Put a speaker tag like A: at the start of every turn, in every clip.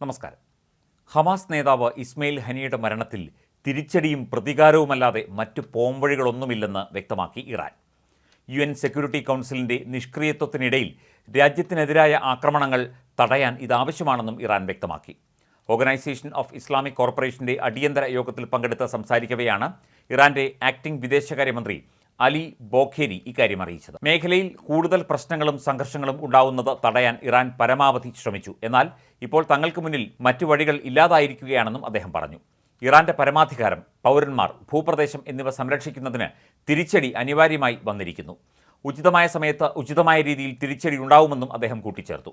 A: നമസ്കാരം. ഹമാസ് നേതാവ് ഇസ്മയിൽ ഹനിയുടെ മരണത്തിൽ തിരിച്ചടിയും പ്രതികാരവുമല്ലാതെ മറ്റ് പോംവഴികളൊന്നുമില്ലെന്ന് വ്യക്തമാക്കി ഇറാൻ. യു എൻ സെക്യൂരിറ്റി കൗൺസിലിന്റെ നിഷ്ക്രിയത്വത്തിനിടയിൽ രാജ്യത്തിനെതിരായ ആക്രമണങ്ങൾ തടയാൻ ഇതാവശ്യമാണെന്നും ഇറാൻ വ്യക്തമാക്കി. ഓർഗനൈസേഷൻ ഓഫ് ഇസ്ലാമിക് കോർപ്പറേഷന്റെ അടിയന്തര യോഗത്തിൽ പങ്കെടുത്ത് സംസാരിക്കവെയാണ് ഇറാന്റെ ആക്ടിംഗ് വിദേശകാര്യമന്ത്രി അലി ബോഖേരി ഇക്കാര്യം അറിയിച്ചത്. മേഖലയിൽ കൂടുതൽ പ്രശ്നങ്ങളും സംഘർഷങ്ങളും ഉണ്ടാവുന്നത് തടയാൻ ഇറാൻ പരമാവധി ശ്രമിച്ചു. എന്നാൽ ഇപ്പോൾ തങ്ങൾക്ക് മുന്നിൽ മറ്റു വഴികൾ ഇല്ലാതായിരിക്കുകയാണെന്നും അദ്ദേഹം പറഞ്ഞു. ഇറാന്റെ പരമാധികാരം പൗരന്മാർ ഭൂപ്രദേശം എന്നിവ സംരക്ഷിക്കുന്നതിന് തിരിച്ചടി അനിവാര്യമായി വന്നിരിക്കുന്നു. ഉചിതമായ സമയത്ത് ഉചിതമായ രീതിയിൽ തിരിച്ചടി ഉണ്ടാവുമെന്നും അദ്ദേഹം കൂട്ടിച്ചേർത്തു.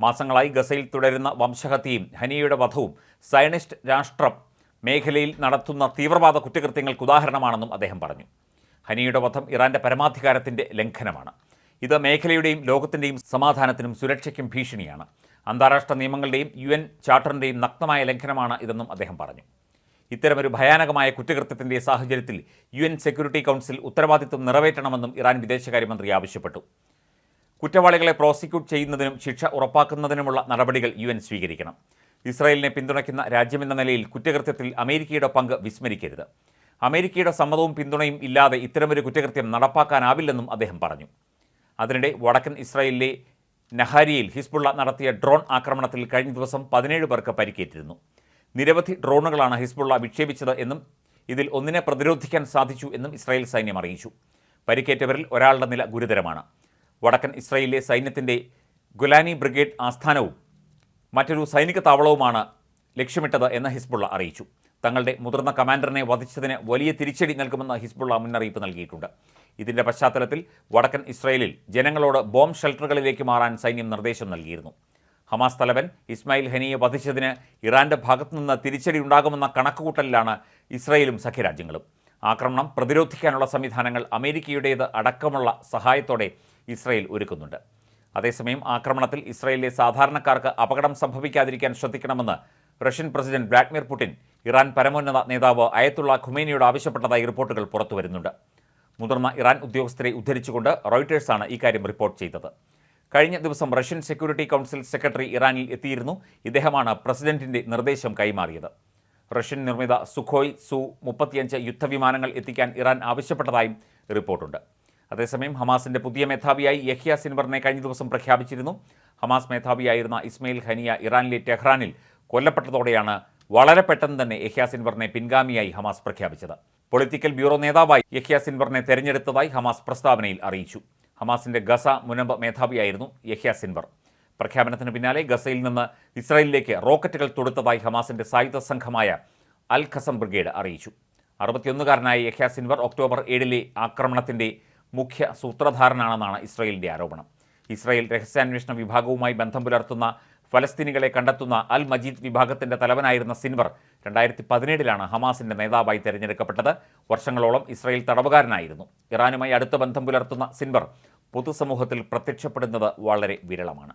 A: മാസങ്ങളായി ഗസയിൽ തുടരുന്ന വംശഹത്യയും ഹനിയയുടെ വധവും സയനിസ്റ്റ് രാഷ്ട്രം മേഖലയിൽ നടത്തുന്ന തീവ്രവാദ കുറ്റകൃത്യങ്ങൾക്ക് ഉദാഹരണമാണെന്നും അദ്ദേഹം പറഞ്ഞു. ഹനിയുടെ വധം ഇറാന്റെ പരമാധികാരത്തിന്റെ ലംഘനമാണ്. ഇത് മേഖലയുടെയും ലോകത്തിന്റെയും സമാധാനത്തിനും സുരക്ഷയ്ക്കും ഭീഷണിയാണ്. അന്താരാഷ്ട്ര നിയമങ്ങളുടെയും യു എൻ ചാർട്ടറിന്റെയും നഗ്നമായ ലംഘനമാണ് ഇതെന്നും അദ്ദേഹം പറഞ്ഞു. ഇത്തരമൊരു ഭയാനകമായ കുറ്റകൃത്യത്തിന്റെ സാഹചര്യത്തിൽ യു എൻ സെക്യൂരിറ്റി കൗൺസിൽ ഉത്തരവാദിത്വം നിറവേറ്റണമെന്നും ഇറാൻ വിദേശകാര്യമന്ത്രി ആവശ്യപ്പെട്ടു. കുറ്റവാളികളെ പ്രോസിക്യൂട്ട് ചെയ്യുന്നതിനും ശിക്ഷ ഉറപ്പാക്കുന്നതിനുമുള്ള നടപടികൾ യു എൻ സ്വീകരിക്കണം. ഇസ്രായേലിനെ പിന്തുണയ്ക്കുന്ന രാജ്യമെന്ന നിലയിൽ കുറ്റകൃത്യത്തിൽ അമേരിക്കയുടെ പങ്ക് വിസ്മരിക്കരുത്. അമേരിക്കയുടെ സമ്മതവും പിന്തുണയും ഇല്ലാതെ ഇത്തരമൊരു കുറ്റകൃത്യം നടപ്പാക്കാനാവില്ലെന്നും അദ്ദേഹം പറഞ്ഞു. അതിനിടെ വടക്കൻ ഇസ്രായേലിലെ നഹാരിയിൽ ഹിസ്ബുള്ള നടത്തിയ ഡ്രോൺ ആക്രമണത്തിൽ കഴിഞ്ഞ ദിവസം പതിനേഴ് പേർക്ക് പരിക്കേറ്റിരുന്നു. നിരവധി ഡ്രോണുകളാണ് ഹിസ്ബുള്ള വിക്ഷേപിച്ചത് എന്നും ഇതിൽ ഒന്നിനെ പ്രതിരോധിക്കാൻ സാധിച്ചു എന്നും ഇസ്രായേൽ സൈന്യം അറിയിച്ചു. പരിക്കേറ്റവരിൽ ഒരാളുടെ നില ഗുരുതരമാണ്. വടക്കൻ ഇസ്രായേലിലെ സൈന്യത്തിന്റെ ഗുലാനി ബ്രിഗേഡ് ആസ്ഥാനവും മറ്റൊരു സൈനിക താവളവുമാണ് ലക്ഷ്യമിട്ടത് എന്ന് ഹിസ്ബുള്ള അറിയിച്ചു. തങ്ങളുടെ മുതിർന്ന കമാൻഡറിനെ വധിച്ചതിന് വലിയ തിരിച്ചടി നൽകുമെന്ന് ഹിസ്ബുള്ള മുന്നറിയിപ്പ് നൽകിയിട്ടുണ്ട്. ഇതിന്റെ പശ്ചാത്തലത്തിൽ വടക്കൻ ഇസ്രയേലിൽ ജനങ്ങളോട് ബോംബ് ഷെൽട്ടറുകളിലേക്ക് മാറാൻ സൈന്യം നിർദ്ദേശം നൽകിയിരുന്നു. ഹമാസ് തലവൻ ഇസ്മായിൽ ഹനിയെ വധിച്ചതിന് ഇറാന്റെ ഭാഗത്തുനിന്ന് തിരിച്ചടി ഉണ്ടാകുമെന്ന കണക്കുകൂട്ടലിലാണ് ഇസ്രയേലും സഖ്യരാജ്യങ്ങളും. ആക്രമണം പ്രതിരോധിക്കാനുള്ള സംവിധാനങ്ങൾ അമേരിക്കയുടേത് അടക്കമുള്ള സഹായത്തോടെ ഇസ്രയേൽ ഒരുക്കുന്നുണ്ട്. അതേസമയം ആക്രമണത്തിൽ ഇസ്രയേലിലെ സാധാരണക്കാർക്ക് അപകടം സംഭവിക്കാതിരിക്കാൻ ശ്രദ്ധിക്കണമെന്ന് Russian president Vladimir Putin Iran പരമോന്നത നേതാവ് അയത്തുള്ള ഖുമേനിയോട് ആവശ്യപ്പെട്ടതായി റിപ്പോർട്ടുകൾ പുറത്തുവരുന്നുണ്ട്. മുതിർന്ന ഇറാൻ ഉദ്യോഗസ്ഥരെ ഉദ്ധരിച്ചുകൊണ്ട് റോയിട്ടേഴ്സാണ് ഇക്കാര്യം റിപ്പോർട്ട് ചെയ്തത്. കഴിഞ്ഞ ദിവസം റഷ്യൻ സെക്യൂരിറ്റി കൗൺസിൽ സെക്രട്ടറി ഇറാനിൽ എത്തിയിരുന്നു. ഇദ്ദേഹമാണ് പ്രസിഡന്റിന്റെ നിർദ്ദേശം കൈമാറിയത്. റഷ്യൻ നിർമ്മിത സുഖോയ് സു മുപ്പത്തിയഞ്ച് യുദ്ധവിമാനങ്ങൾ എത്തിക്കാൻ ഇറാൻ ആവശ്യപ്പെട്ടതായും റിപ്പോർട്ടുണ്ട്. അതേസമയം ഹമാസിന്റെ പുതിയ മേധാവിയായി യഹ്യ സിൻവറിനെ കഴിഞ്ഞ ദിവസം പ്രഖ്യാപിച്ചിരുന്നു. ഹമാസ് മേധാവിയായിരുന്ന ഇസ്മയിൽ ഖനിയ ഇറാനിലെ ടെഹ്റാനിൽ കൊല്ലപ്പെട്ടതോടെയാണ് വളരെ പെട്ടെന്ന് തന്നെ യഹ്യ സിൻവറിനെ പിൻഗാമിയായി ഹമാസ് പ്രഖ്യാപിച്ചത്. പൊളിറ്റിക്കൽ ബ്യൂറോ നേതാവായി യഹ്യ സിൻവറിനെ തെരഞ്ഞെടുത്തതായി ഹമാസ് പ്രസ്താവനയിൽ അറിയിച്ചു. ഹമാസിന്റെ ഗസ മുനമ്പ് മേധാവിയായിരുന്നു യഹ്യ സിൻവർ. പ്രഖ്യാപനത്തിന് പിന്നാലെ ഗസയിൽ നിന്ന് ഇസ്രായേലിലേക്ക് റോക്കറ്റുകൾ തൊടുത്തതായി ഹമാസിന്റെ സായുധ സംഘമായ അൽ ഖസം ബ്രിഗേഡ് അറിയിച്ചു. അറുപത്തിയൊന്നുകാരനായ യഹ്യ സിൻവർ ഒക്ടോബർ ഏഴിലെ ആക്രമണത്തിന്റെ മുഖ്യ സൂത്രധാരനാണെന്നാണ് ഇസ്രായേലിന്റെ ആരോപണം. ഇസ്രായേൽ രഹസ്യാന്വേഷണ വിഭാഗവുമായി ബന്ധം പുലർത്തുന്ന ഫലസ്തീനികളെ കണ്ടെത്തുന്ന അൽ മജീദ് വിഭാഗത്തിന്റെ തലവനായിരുന്ന സിൻവർ രണ്ടായിരത്തി പതിനേഴിലാണ് ഹമാസിന്റെ നേതാവായി തെരഞ്ഞെടുക്കപ്പെട്ടത്. വർഷങ്ങളോളം ഇസ്രായേൽ തടവുകാരനായിരുന്നു. ഇറാനുമായി അടുത്ത ബന്ധം പുലർത്തുന്ന സിൻവർ പൊതുസമൂഹത്തിൽ പ്രത്യക്ഷപ്പെടുന്നത് വളരെ വിരളമാണ്.